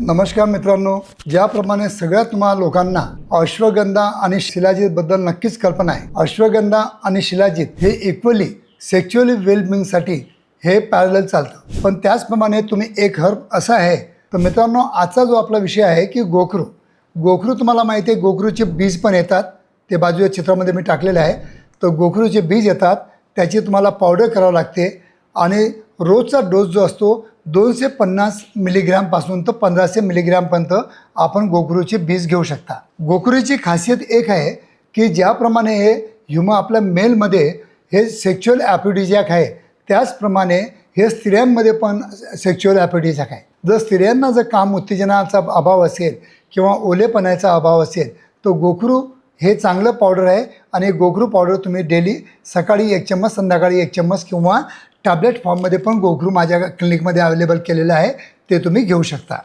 नमस्कार मित्रांनो ज्याप्रमाणे सगळ्या तुम्हाला लोकांना अश्वगंधा आणि शिलाजीतबद्दल नक्कीच कल्पना आहे. अश्वगंधा आणि शिलाजीत हे इक्वली सेक्च्युअली वेलबिंगसाठी हे पॅरल चालतं. पण त्याचप्रमाणे तुम्ही एक हर्ब असा आहे. तर मित्रांनो आजचा जो आपला विषय आहे की गोखरू. गोखरू तुम्हाला माहिती आहे गोखरूचे बीज पण येतात. ते बाजूच्या चित्रामध्ये मी टाकलेले आहे. तर गोखरूचे बीज येतात. त्याची तुम्हाला पावडर करावं लागते. आणि रोजचा डोस जो असतो दोनशे पन्नास मिलीग्रॅमपासून तर पंधराशे मिलीग्रॅमपर्यंत आपण गोखरूचे बीज घेऊ शकता. गोखरूची खासियत एक आहे की ज्याप्रमाणे हे ह्युमन आपल्या मेलमध्ये हे सेक्च्युअल ॲपिडिजॅक आहे त्याचप्रमाणे हे स्त्रियांमध्ये पण सेक्च्युअल ॲपिडिजॅक आहे. जर स्त्रियांना जर काम उत्तेजनाचा अभाव असेल किंवा ओलेपणाचा अभाव असेल तर गोखरू हे चांगलं पावडर आहे आणि गोगरू पावडर तुम्ही डेली सकाळी एक चम्मच संध्याकाळी एक चम्मच किंवा टॅबलेट फॉर्ममध्ये पण गोगरू माझ्या क्लिनिकमध्ये अवेलेबल केलेलं आहे ते तुम्ही घेऊ शकता.